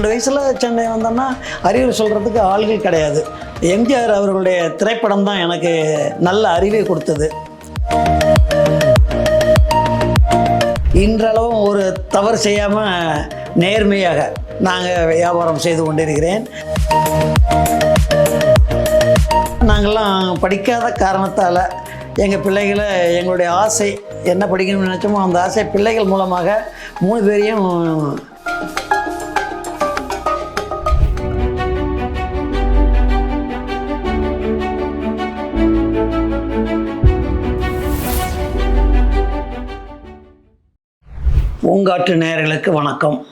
பன்னெண்டு வயசில் சென்னை வந்தோன்னா அறிவுரை சொல்கிறதுக்கு ஆள்கள் கிடையாது. எம்ஜிஆர் அவர்களுடைய திரைப்படம் தான் எனக்கு நல்ல அறிவை கொடுத்தது. இன்றளவும் ஒரு தவறு செய்யாமல் நேர்மையாக நாங்கள் வியாபாரம் செய்து கொண்டிருக்கிறேன். நாங்கள்லாம் படிக்காத காரணத்தால் எங்கள் பிள்ளைகளை எங்களுடைய ஆசை என்ன படிக்கணும்னு நினச்சோமோ அந்த ஆசை பிள்ளைகள் மூலமாக மூணு பேரையும் பூங்காற்று நேயர்களுக்கு வணக்கம்.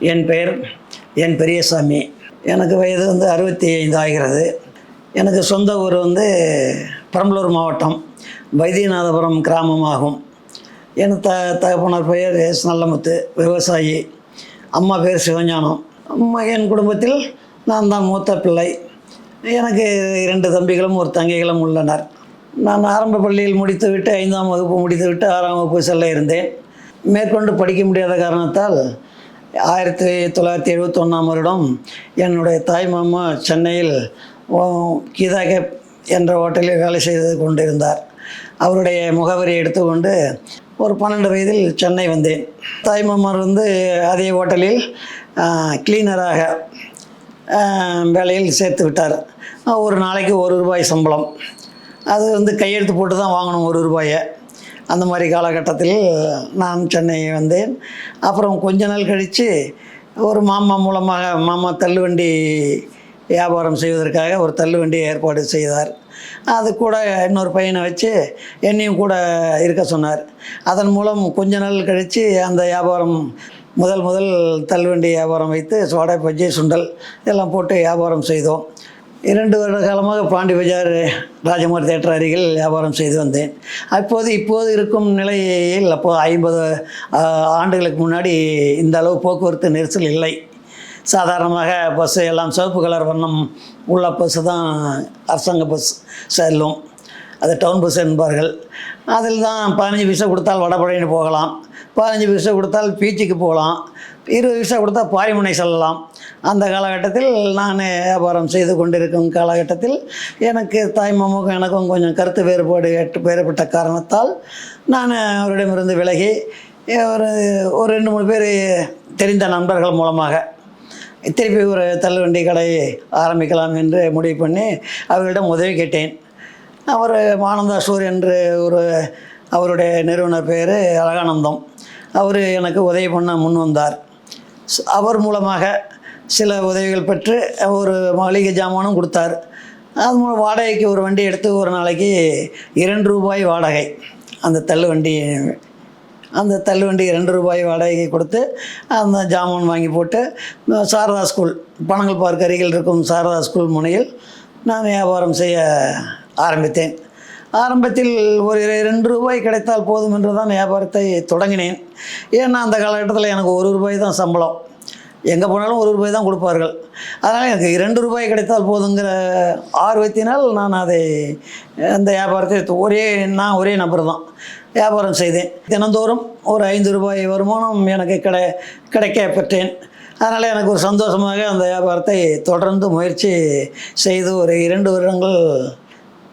என் பெயர் என் பெரியசாமி. எனக்கு வயது வந்து அறுபத்தி ஐந்து ஆகிறது. எனக்கு சொந்த ஊர் வந்து பெரம்பலூர் மாவட்டம் வைத்தியநாதபுரம் கிராமமாகும். என் த தகப்பனார் பெயர் எஸ் நல்லமுத்து விவசாயி. அம்மா பேர் சிவஞானம். அம்மா என் குடும்பத்தில் நான் தான் மூத்த பிள்ளை. எனக்கு இரண்டு தம்பிகளும் ஒரு தங்கைகளும் உள்ளனர். நான் ஆரம்ப பள்ளியில் முடித்துவிட்டு ஐந்தாம் வகுப்பு முடித்துவிட்டு ஆறாம் வகுப்பு செல்ல இருந்தேன். மேற்கொண்டு படிக்க முடியாத காரணத்தால் ஆயிரத்தி தொள்ளாயிரத்தி எழுபத்தொன்னாம் வருடம் என்னுடைய தாய் மாமா சென்னையில் கீதா கேப் என்ற ஹோட்டலில் வேலை செய்து கொண்டிருந்தார். அவருடைய முகவரி எடுத்துக்கொண்டு ஒரு பன்னெண்டு வயதில் சென்னை வந்தேன். தாய்மாமர் வந்து அதே ஹோட்டலில் கிளீனராக வேலையில் சேர்த்து விட்டார். ஒரு நாளைக்கு ஒரு ரூபாய் சம்பளம். அது வந்து கையெழுத்து போட்டு தான் வாங்கணும் ஒரு ரூபாயை. அந்த மாதிரி காலகட்டத்தில் நான் சென்னை வந்தேன். அப்புறம் கொஞ்ச நாள் கழித்து ஒரு மாமா மூலமாக மாமா தள்ளுவண்டி வியாபாரம் செய்வதற்காக ஒரு தள்ளுவண்டி ஏற்பாடு செய்தார். அது கூட இன்னொரு பையனை வச்சு என்னையும் கூட இருக்க சொன்னார். அதன் மூலம் கொஞ்ச நாள் கழித்து அந்த வியாபாரம் முதல் முதல் தள்ளுவண்டி வியாபாரம் வைத்து சோடா பஜ்ஜி சுண்டல் இதெல்லாம் போட்டு வியாபாரம் செய்தோம். இரண்டு வருட காலமாக பாண்டி பஜார் ராஜமார் தேட்டர் அருகில் வியாபாரம் செய்து வந்தேன். அப்போது இப்போது இருக்கும் நிலையில் அப்போது ஐம்பது ஆண்டுகளுக்கு முன்னாடி இந்த அளவு போக்குவரத்து நெரிசல் இல்லை. சாதாரணமாக பஸ்ஸு எல்லாம் சிவப்பு கலர் வண்ணம் உள்ள பஸ்ஸு தான் அரசாங்க பஸ் செல்லும். அது டவுன் பஸ் என்பார்கள். அதில் தான் பதினஞ்சு பைசா கொடுத்தால் வடபழனின்னு போகலாம். பதினஞ்சு பைசா கொடுத்தால் பீச்சுக்கு போகலாம். இருபது பைசா கொடுத்தா பாரிமுனை செல்லலாம். அந்த காலகட்டத்தில் நான் வியாபாரம் செய்து கொண்டிருக்கும் காலகட்டத்தில் எனக்கு தாய் மாமாவுக்கும் எனக்கும் கொஞ்சம் கருத்து வேறுபாடு ஏற்று வேறுபட்ட காரணத்தால் நான் அவரிடமிருந்து விலகி ஒரு ஒரு ரெண்டு மூணு பேர் தெரிந்த நண்பர்கள் மூலமாக திருப்பி ஒரு தள்ளுவண்டி கடை ஆரம்பிக்கலாம் என்று முடிவு பண்ணி அவர்களிடம் உதவி கேட்டேன். அவர் மானந்தா சூர் என்று ஒரு அவருடைய நிறுவனர் பேர் அழகானந்தம். அவர் எனக்கு உதவி பண்ண முன் வந்தார். அவர் மூலமாக சில உதவிகள் பெற்று ஒரு மளிகை ஜாமானும் கொடுத்தார். அது மூலம் வாடகைக்கு ஒரு வண்டி எடுத்து ஒரு நாளைக்கு இரண்டு ரூபாய் வாடகை. அந்த தள்ளுவண்டி அந்த தள்ளுவண்டி இரண்டு ரூபாய் வாடகை கொடுத்து அந்த ஜாமான் வாங்கி போட்டு சாரதா ஸ்கூல் பனங்கல் பார்க் அருகில் இருக்கும் சாரதா ஸ்கூல் முனையில் நான் வியாபாரம் செய்ய ஆரம்பித்தேன். ஆரம்பத்தில் ஒரு ரெண்டு ரூபாய் கிடைத்தால் போதும் என்று தான் வியாபாரத்தை தொடங்கினேன். ஏன்னா அந்த காலகட்டத்தில் எனக்கு ஒரு ரூபாய் தான் சம்பளம். எங்கே போனாலும் ஒரு ரூபாய் தான் கொடுப்பார்கள். அதனால் எனக்கு இரண்டு ரூபாய் கிடைத்தால் போதுங்கிற ஆர்வத்தினால் நான் அதை அந்த வியாபாரத்தை ஒரே நான் ஒரே நபர் தான் வியாபாரம் செய்தேன். தினந்தோறும் ஒரு ஐந்து ரூபாய் வருமானம் எனக்கு கிடை கிடைக்க பெற்றேன். அதனால் எனக்கு ஒரு சந்தோஷமாக அந்த வியாபாரத்தை தொடர்ந்து முயற்சி செய்து ஒரு இரண்டு வருடங்கள்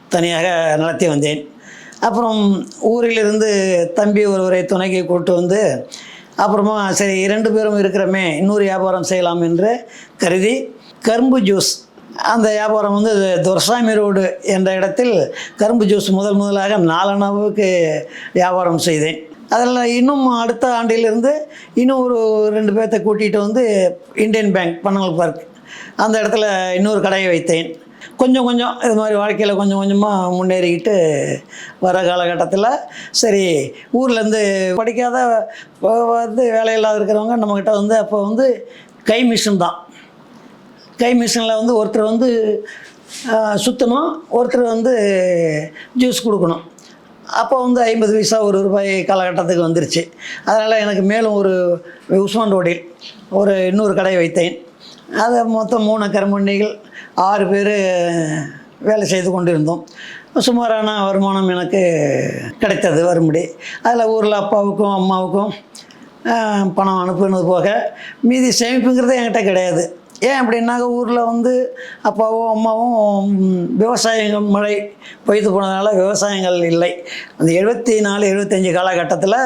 தனியாக நடத்தி வந்தேன். அப்புறம் ஊரிலிருந்து தம்பி ஒருவரை துணைக்கு கூட்டு வந்து அப்புறமா சரி இரண்டு பேரும் இருக்கிறோமே இன்னொரு வியாபாரம் செய்யலாம் என்று கருதி கரும்பு ஜூஸ் அந்த வியாபாரம் வந்து துரசாமி ரோடு என்ற இடத்தில் கரும்பு ஜூஸ் முதல் முதலாக நாலனாவுக்கு வியாபாரம் செய்தேன். அதில் இன்னும் அடுத்த ஆண்டிலிருந்து இன்னும் ஒரு ரெண்டு பேர்த்த கூட்டிகிட்டு வந்து இந்தியன் பேங்க் பனங்கல் பார்க் அந்த இடத்துல இன்னொரு கடையை வைத்தேன். கொஞ்சம் கொஞ்சம் இது மாதிரி வாழ்க்கையில் கொஞ்சம் கொஞ்சமாக முன்னேறிக்கிட்டு வர காலகட்டத்தில் சரி ஊர்லேருந்து படிக்காத வந்து வேலையில்லாத இருக்கிறவங்க நம்மக்கிட்ட வந்து அப்போ வந்து கை மிஷின் தான். கை மிஷினில் வந்து ஒருத்தர் வந்து சுத்தணும் சுற்றணும் ஒருத்தர் வந்து ஜூஸ் கொடுக்கணும். அப்போ வந்து ஐம்பது பைசா ஒரு ரூபாய் காலகட்டத்துக்கு வந்துருச்சு. அதனால் எனக்கு மேலும் ஒரு உஸ்மான் ரோடில் ஒரு இன்னொரு கடை வைத்தேன். அதை மொத்தம் மூணு கரும்பண்டிகள் ஆறு பேர் வேலை செய்து கொண்டு இருந்தோம் சுமாரான வருமானம் எனக்கு கிடைத்தது வரும்படி. அதில் ஊரில் அப்பாவுக்கும் அம்மாவுக்கும் பணம் அனுப்புனது போக மீதி சேமிப்புங்கிறது என்கிட்ட கிடையாது. ஏன் அப்படின்னாக்க ஊரில் வந்து அப்பாவும் அம்மாவும் விவசாயங்கள் மழை பொய்த்து போனதுனால விவசாயங்கள் இல்லை. அந்த எழுபத்தி நாலு எழுபத்தஞ்சி காலகட்டத்தில்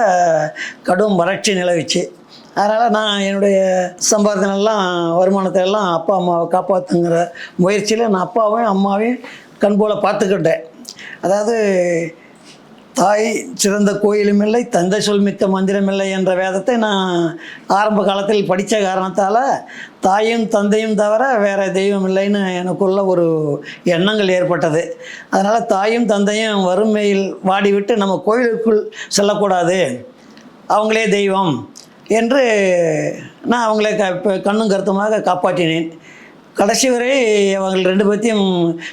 கடும் வறட்சி நிலவிச்சு. அதனால் நான் என்னுடைய சம்பாதனெல்லாம் வருமானத்தை எல்லாம் அப்பா அம்மாவை காப்பாற்றுங்கிற முயற்சியில் நான் அப்பாவையும் அம்மாவையும் கண்போல் பார்த்துக்கிட்டேன். அதாவது தாய் சிறந்த கோயிலும் இல்லை தந்தை சொல் மிக்க மந்திரமில்லை என்ற வேதத்தை நான் ஆரம்ப காலத்தில் படித்த காரணத்தால் தாயும் தந்தையும் தவிர வேறு தெய்வம் இல்லைன்னு எனக்குள்ள ஒரு எண்ணங்கள் ஏற்பட்டது. அதனால் தாயும் தந்தையும் வறுமையில் வாடிவிட்டு நம்ம கோயிலுக்குள் செல்லக்கூடாது. அவங்களே தெய்வம். என்று நான் அவங்களை க கண்ணும் கருத்துமாக காப்பாற்றினேன். கடைசி வரை அவங்கள் ரெண்டு பேர்த்தையும்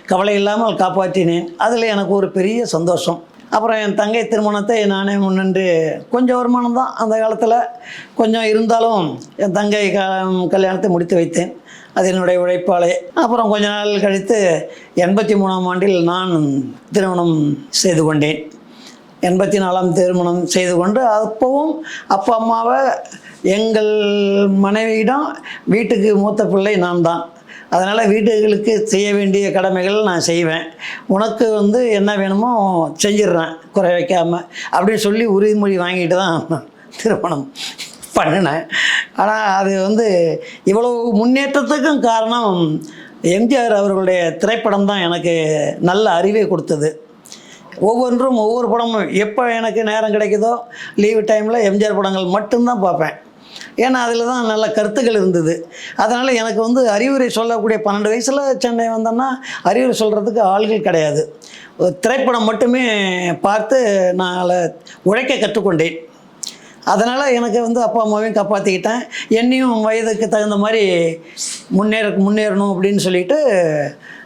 கவலை இல்லாமல் காப்பாற்றினேன். அதில் எனக்கு ஒரு பெரிய சந்தோஷம். அப்புறம் என் தங்கை திருமணத்தை நானே முன்னின்று கொஞ்சம் வருமானம் தான் அந்த காலத்தில். கொஞ்சம் இருந்தாலும் என் தங்கை க கல்யாணத்தை முடித்து வைத்தேன். அது என்னுடைய உழைப்பாளே அப்புறம் கொஞ்ச நாள் கழித்து எண்பத்தி மூணாம் ஆண்டில் நான் திருமணம் செய்து கொண்டேன். எண்பத்தி நாலாம் திருமணம் செய்து கொண்டு அப்பவும் அப்பா அம்மாவை எங்கள் மனைவியிடம் வீட்டுக்கு மூத்த பிள்ளை நான் தான் அதனால் வீட்டுகளுக்கு செய்ய வேண்டிய கடமைகள் நான் செய்வேன். உனக்கு வந்து என்ன வேணுமோ செஞ்சிடுறேன் குறை வைக்காமல் அப்படின்னு சொல்லி உறுதிமொழி வாங்கிட்டு தான் திருமணம் பண்ணினேன். ஆனால் அது வந்து இவ்வளவு முன்னேற்றத்துக்கும் காரணம் எம்ஜிஆர் அவர்களுடைய திரைப்படம் தான் எனக்கு நல்ல அறிவை கொடுத்தது. ஒவ்வொன்றும் ஒவ்வொரு படமும் எப்போ எனக்கு நேரம் கிடைக்குதோ லீவு டைமில் எம்ஜிஆர் படங்கள் மட்டும்தான் பார்ப்பேன். ஏன்னா அதில் தான் நல்ல கருத்துக்கள் இருந்தது. அதனால் எனக்கு வந்து அறிவுரை சொல்லக்கூடிய பன்னெண்டு வயசில் சென்னை வந்தேன்னா அறிவுரை சொல்கிறதுக்கு ஆள்கள் கிடையாது. திரைப்படம் மட்டுமே பார்த்து நான் உழைக்க கற்றுக்கொண்டேன். அதனால் எனக்கு வந்து அப்பா அம்மாவையும் காப்பாற்றிக்கிட்டேன் என்னையும் வயதுக்கு தகுந்த மாதிரி முன்னேற முன்னேறணும் அப்படின்னு சொல்லிட்டு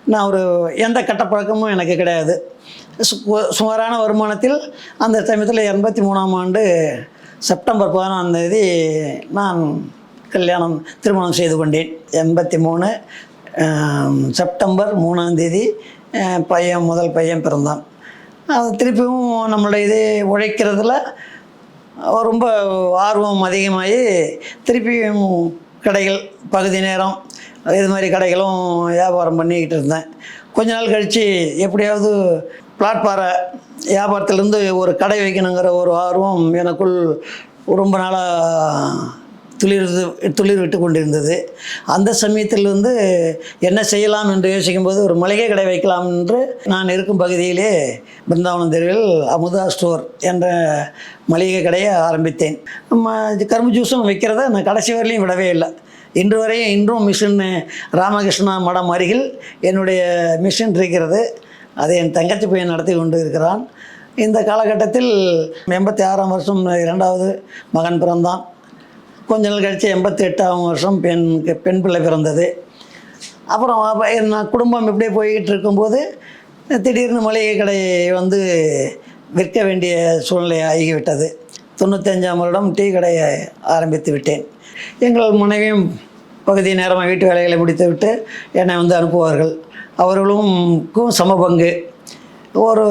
நான் ஒரு எந்த கட்டப்பழக்கமும் எனக்கு கிடையாது. சு- சுமாரான வருமானத்தில் அந்த சமயத்தில் எண்பத்தி மூணாம் ஆண்டு செப்டம்பர் பதினாம் தேதி நான் கல்யாணம் திருமணம் செய்து கொண்டேன். எண்பத்தி மூணு செப்டம்பர் மூணாம் தேதி பையன் முதல் பையன் பிறந்தான். அது திருப்பியும் நம்மளுடைய இது உழைக்கிறதுல ரொம்ப ஆர்வம் அதிகமாகி திருப்பியும் கடைகள் பகுதி நேரம் இது மாதிரி கடைகளும் வியாபாரம் பண்ணிக்கிட்டு இருந்தேன். கொஞ்ச நாள் கழித்து எப்படியாவது பிளாட்பாறை வியாபாரத்துலேருந்து ஒரு கடை வைக்கணுங்கிற ஒரு ஆர்வம் எனக்குள் ரொம்ப நாளாக துளிர் துளிர் விட்டு கொண்டிருந்தது. அந்த சமயத்தில் வந்து என்ன செய்யலாம் என்று யோசிக்கும்போது ஒரு மளிகை கடை வைக்கலாம் என்று நான் இருக்கும் பகுதியிலே பிருந்தாவனம் தெருவில் அமுதா ஸ்டோர் என்ற மளிகை கடையை ஆரம்பித்தேன். நம்ம கரும்பு ஜூஸும் வைக்கிறத நான் கடைசி வரலையும் விடவே இல்லை. இன்று வரையும் இன்றும் மிஷின் ராமகிருஷ்ணா மடம் அருகில் என்னுடைய மிஷின் இருக்கிறது. அதை என் தங்கச்சி பையன் நடத்தி கொண்டு இருக்கிறான் இந்த காலகட்டத்தில் எண்பத்தி ஆறாம் வருஷம் இரண்டாவது மகன் பிறந்தான். கொஞ்ச நாள் கழித்து எண்பத்தி எட்டாம் வருஷம் பெண் பெண் பிள்ளை பிறந்தது. அப்புறம் என் நான் குடும்பம் இப்படியே போய்கிட்டு இருக்கும்போது திடீர்னு மளிகை கடை வந்து விற்க வேண்டிய சூழ்நிலை ஆகிவிட்டது. தொண்ணூத்தஞ்சாம் வருடம் டீ கடையை ஆரம்பித்து விட்டேன். எங்கள் மனைவியும் பகுதி நேரமாக வீட்டு வேலைகளை முடித்துவிட்டு என்னை வந்து அனுப்புவார்கள். அவர்களுக்கும் சம பங்கு. ஒரு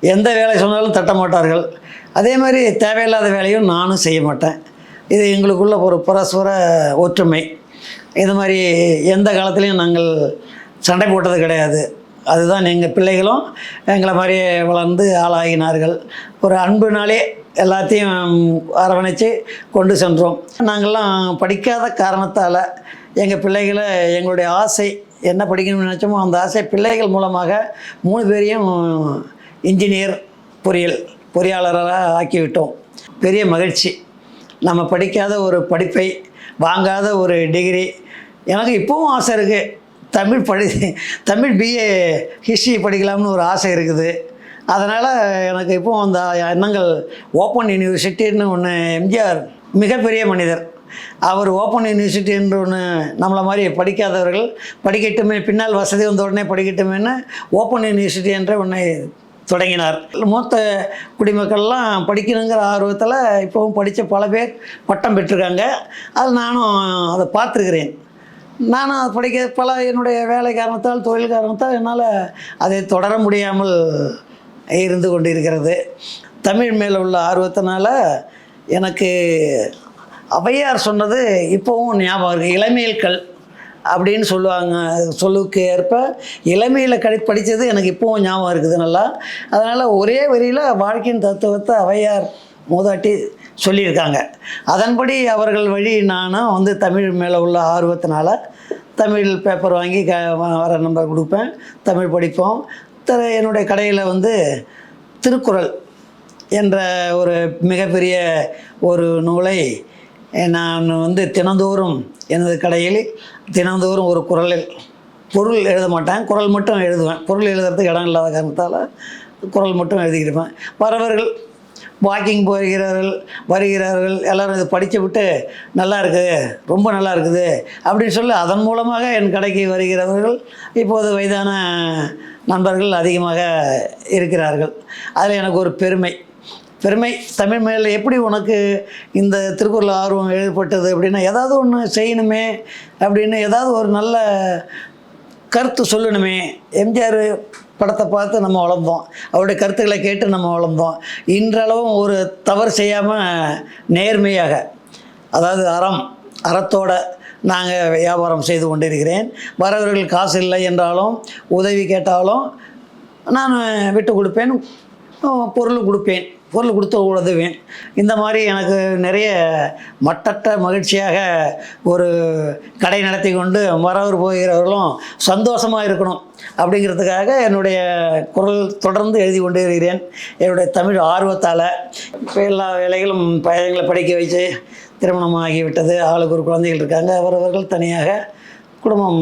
எந்த வேலை சொன்னாலும் தட்ட மாட்டார்கள். அதே மாதிரி தேவையில்லாத வேலையும் நானும் செய்ய மாட்டேன். இது எங்களுக்குள்ள ஒரு பரஸ்பர ஒற்றுமை. இது மாதிரி எந்த காலத்துலேயும் நாங்கள் சண்டை போட்டது கிடையாது. அதுதான் எங்கள் பிள்ளைகளும் எங்களை மாதிரியே வளர்ந்து ஆளாகினார்கள். ஒரு அன்புனாலே எல்லாத்தையும் அரவணைச்சு கொண்டு சென்றோம். நாங்கள்லாம் படிக்காத காரணத்தால் எங்கள் பிள்ளைகளை எங்களுடைய ஆசை என்ன படிக்கணும்னு நினச்சோமோ அந்த ஆசை பிள்ளைகள் மூலமாக மூணு பேரையும் இன்ஜினியர் பொறியியல் பொறியாளராக ஆக்கிவிட்டோம். பெரிய மகிழ்ச்சி. நம்ம படிக்காத ஒரு படிப்பை வாங்காத ஒரு டிகிரி. எனக்கு இப்போவும் ஆசை இருக்குது தமிழ் படி தமிழ் பிஏ ஹிஸ்ட்ரி படிக்கலாம்னு ஒரு ஆசை இருக்குது. அதனால் எனக்கு இப்போ அந்த எண்ணங்கள் ஓப்பன் யூனிவர்சிட்டின்னு ஒன்று எம்ஜிஆர் மிகப்பெரிய மனிதர். அவர் ஓப்பன் யூனிவர்சிட்டி என்று ஒன்று நம்மளை மாதிரி படிக்காதவர்கள் படிக்கட்டுமே பின்னால் வசதி வந்த உடனே படிக்கட்டுமேன்னு ஓப்பன் யூனிவர்சிட்டி என்ற ஒன்றை தொடங்கினார். மூத்த குடிமக்கள்லாம் படிக்கணுங்கிற ஆர்வத்தில் இப்போவும் படித்த பல பேர் பட்டம் பெற்றிருக்காங்க. அது நானும் அதை பார்த்துருக்கிறேன். நானும் அது படிக்க பல என்னுடைய வேலை காரணத்தால் தொழில் காரணத்தால் என்னால் அதை தொடர முடியாமல் இருந்து கொண்டிருக்கிறது. தமிழ் மேலே உள்ள ஆர்வத்தினால எனக்கு ஔவையார் சொன்னது இப்போவும் ஞாபகம் இருக்குது இளமையில் கல் அப்படின்னு சொல்லுவாங்க. சொல்லுக்கு ஏற்ப இளமையில் கடி படித்தது எனக்கு இப்போவும் ஞாபகம் இருக்குது நல்லா. அதனால் ஒரே வரியில் வாழ்க்கையின் தத்துவத்தை ஔவையார் மூதாட்டி சொல்லியிருக்காங்க. அதன்படி அவர்கள் வழி நானும் வந்து தமிழ் மேலே உள்ள ஆர்வத்தினால தமிழ் பேப்பர் வாங்கி க வர நம்பர் கொடுப்பேன். தமிழ் படிப்போம். த என்னுடைய கடையில் வந்து திருக்குறள் என்ற ஒரு மிகப்பெரிய ஒரு நூலை நான் வந்து தினந்தோறும் எனது கடையில் தினந்தோறும் ஒரு குரலில் பொருள் எழுத மாட்டேன். குரல் மட்டும் எழுதுவேன். பொருள் எழுதுறதுக்கு இடம் இல்லாத காரணத்தால் குரல் மட்டும் எழுதிக்கிருப்பேன் வரவர்கள் வாக்கிங் போகிறார்கள் வருகிறார்கள் எல்லோரும் இதை படித்து விட்டு நல்லா இருக்குது ரொம்ப நல்லா இருக்குது அப்படின்னு சொல்லி அதன் மூலமாக என் கடைக்கு வருகிறவர்கள் இப்போது வயதான நண்பர்கள் அதிகமாக இருக்கிறார்கள். அதில் எனக்கு ஒரு பெருமை. பெருமை தமிழ் மேலே எப்படி உனக்கு இந்த திருக்குறள் ஆர்வம் ஏற்பட்டது அப்படின்னா ஏதாவது ஒன்று செய்யணுமே அப்படின்னு ஏதாவது ஒரு நல்ல கருத்து சொல்லணுமே. எம்ஜிஆர் படத்தை பார்த்து நம்ம வளர்ந்தோம். அவருடைய கருத்துக்களை கேட்டு நம்ம வளர்ந்தோம். இன்றளவும் ஒரு தவறு செய்யாமல் நேர்மையாக அதாவது அறம் அறத்தோட நாங்கள் வியாபாரம் செய்து கொண்டிருக்கிறேன். வரவர்கள் காசு இல்லை என்றாலும் உதவி கேட்டாலும் நான் விட்டு கொடுப்பேன் பொருள் கொடுப்பேன். பொருள் கொடுத்து உதவேன் இந்த மாதிரி எனக்கு நிறைய மட்டற்ற மகிழ்ச்சியாக ஒரு கடை நடத்தி கொண்டு வரவர் போகிறவர்களும் சந்தோஷமாக இருக்கணும். அப்படிங்கிறதுக்காக என்னுடைய குரல் தொடர்ந்து எழுதி கொண்டே இருக்கிறேன் என்னுடைய தமிழ் ஆர்வத்தால் இப்போ எல்லா வேலைகளும் பயணங்களை படிக்க வச்சு திருமணம் ஆகிவிட்டது. ஆளுக்கு ஒரு குழந்தைகள் இருக்காங்க. அவரவர்கள் தனியாக குடும்பம்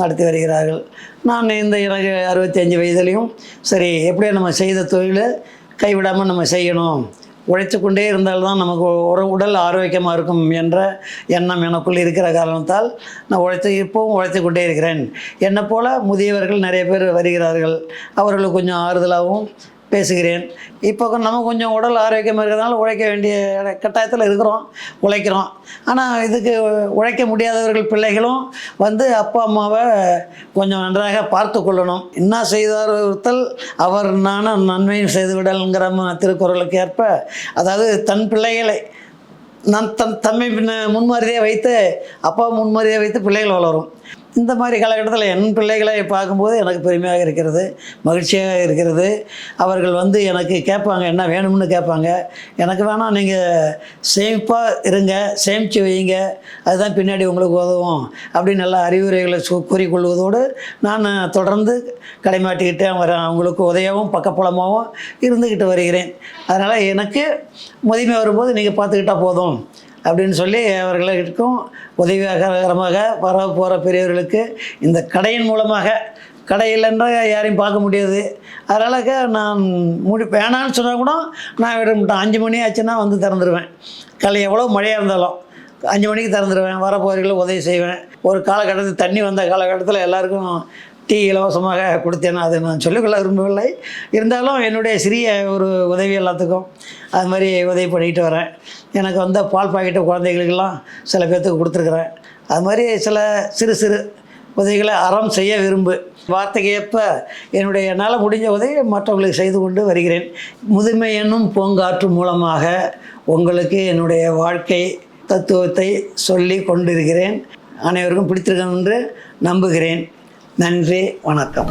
நடத்தி வருகிறார்கள். நான் இந்த எனக்கு அறுபத்தி அஞ்சு வயதுலேயும் சரி எப்படியோ நம்ம செய்த தொழிலை கைவிடாமல் நம்ம செய்யணும். உழைத்து கொண்டே இருந்தால்தான் நமக்கு ஒரு உடல் ஆரோக்கியமாக இருக்கும் என்ற எண்ணம் எனக்குள் இருக்கிற காரணத்தால் நான் உழைத்து இப்போவும் உழைத்து கொண்டே இருக்கிறேன். என்னை போல் முதியவர்கள் நிறைய பேர் வருகிறார்கள். அவர்களுக்கு கொஞ்சம் ஆறுதலாகவும் பேசுகிறேன். இப்போ நம்ம கொஞ்சம் உடல் ஆரோக்கியமாக இருக்கிறதுனால உழைக்க வேண்டிய கட்டாயத்தில் இருக்கிறோம் உழைக்கிறோம். ஆனால் இதுக்கு உழைக்க முடியாதவர்கள் பிள்ளைகளும் வந்து அப்பா அம்மாவை கொஞ்சம் நன்றாக பார்த்து கொள்ளணும். என்ன செய்தார் ஒருத்தல் அவர் நானும் நன்மையும் செய்துவிடல்ங்கிற திருக்குறளுக்கு ஏற்ப அதாவது தன் பிள்ளைகளை நான் தன் தம்மை பின்ன முன்மாதிரியாக வைத்து அப்பா முன்மாதிரியாக வைத்து பிள்ளைகள் வளரும். இந்த மாதிரி காலகட்டத்தில் என் பிள்ளைகளை பார்க்கும்போது எனக்கு பெருமையாக இருக்கிறது மகிழ்ச்சியாக இருக்கிறது. அவர்கள் வந்து எனக்கு கேட்பாங்க என்ன வேணும்னு கேட்பாங்க. எனக்கு வேணாம் நீங்கள் சேமிப்பாக இருங்க சேமித்து வைங்க அதுதான் பின்னாடி உங்களுக்கு உதவும். அப்படின்னு நல்ல அறிவுரைகளை சு கூறிக்கொள்வதோடு நான் தொடர்ந்து கடைமாட்டிக்கிட்டே வரேன் அவங்களுக்கு உதவியாகவும் பக்கப்புலமாகவும் இருந்துக்கிட்டு வருகிறேன். அதனால் எனக்கு முதுமை வரும்போது நீங்கள் பார்த்துக்கிட்டா போதும். அப்படின்னு சொல்லி அவர்களுக்கும் உதவிகரமாக வர போகிற பெரியவர்களுக்கு இந்த கடையின் மூலமாக கடை என்றால் யாரையும் பார்க்க முடியாது. அதனால் நான் முடி வேணான்னு சொன்னால் கூட நான் விட மாட்டேன். அஞ்சு மணி ஆச்சுன்னா வந்து திறந்துருவேன். கலை எவ்வளோ மழையாக இருந்தாலும் அஞ்சு மணிக்கு திறந்துருவேன். வரப்போகிறவர்களுக்கு உதவி செய்வேன். ஒரு காலகட்டத்தில் தண்ணி வந்த காலகட்டத்தில் எல்லாருக்கும் டீ இலவசமாக கொடுத்தேன் அதை நான் சொல்லிக்கொள்ள விரும்பவில்லை. இருந்தாலும் என்னுடைய சிறிய ஒரு உதவி எல்லாத்துக்கும் அது மாதிரி உதவி பண்ணிக்கிட்டு வரேன். எனக்கு வந்த பால் பாக்கெட்டு குழந்தைகளுக்கெல்லாம் சில பேர்த்துக்கு கொடுத்துருக்குறேன். அது மாதிரி சில சிறு சிறு உதவிகளை அறம் செய்ய விரும்பு. வார்த்தைக்கு ஏற்ப என்னுடைய என்னால் முடிஞ்ச உதவி மற்றவங்களுக்கு செய்து கொண்டு வருகிறேன். முதுமை என்னும் பூங்காற்று மூலமாக உங்களுக்கு என்னுடைய வாழ்க்கை தத்துவத்தை சொல்லி கொண்டிருக்கிறேன். அனைவருக்கும் பிடித்திருக்கும் என்று நம்புகிறேன். நன்றி வணக்கம்.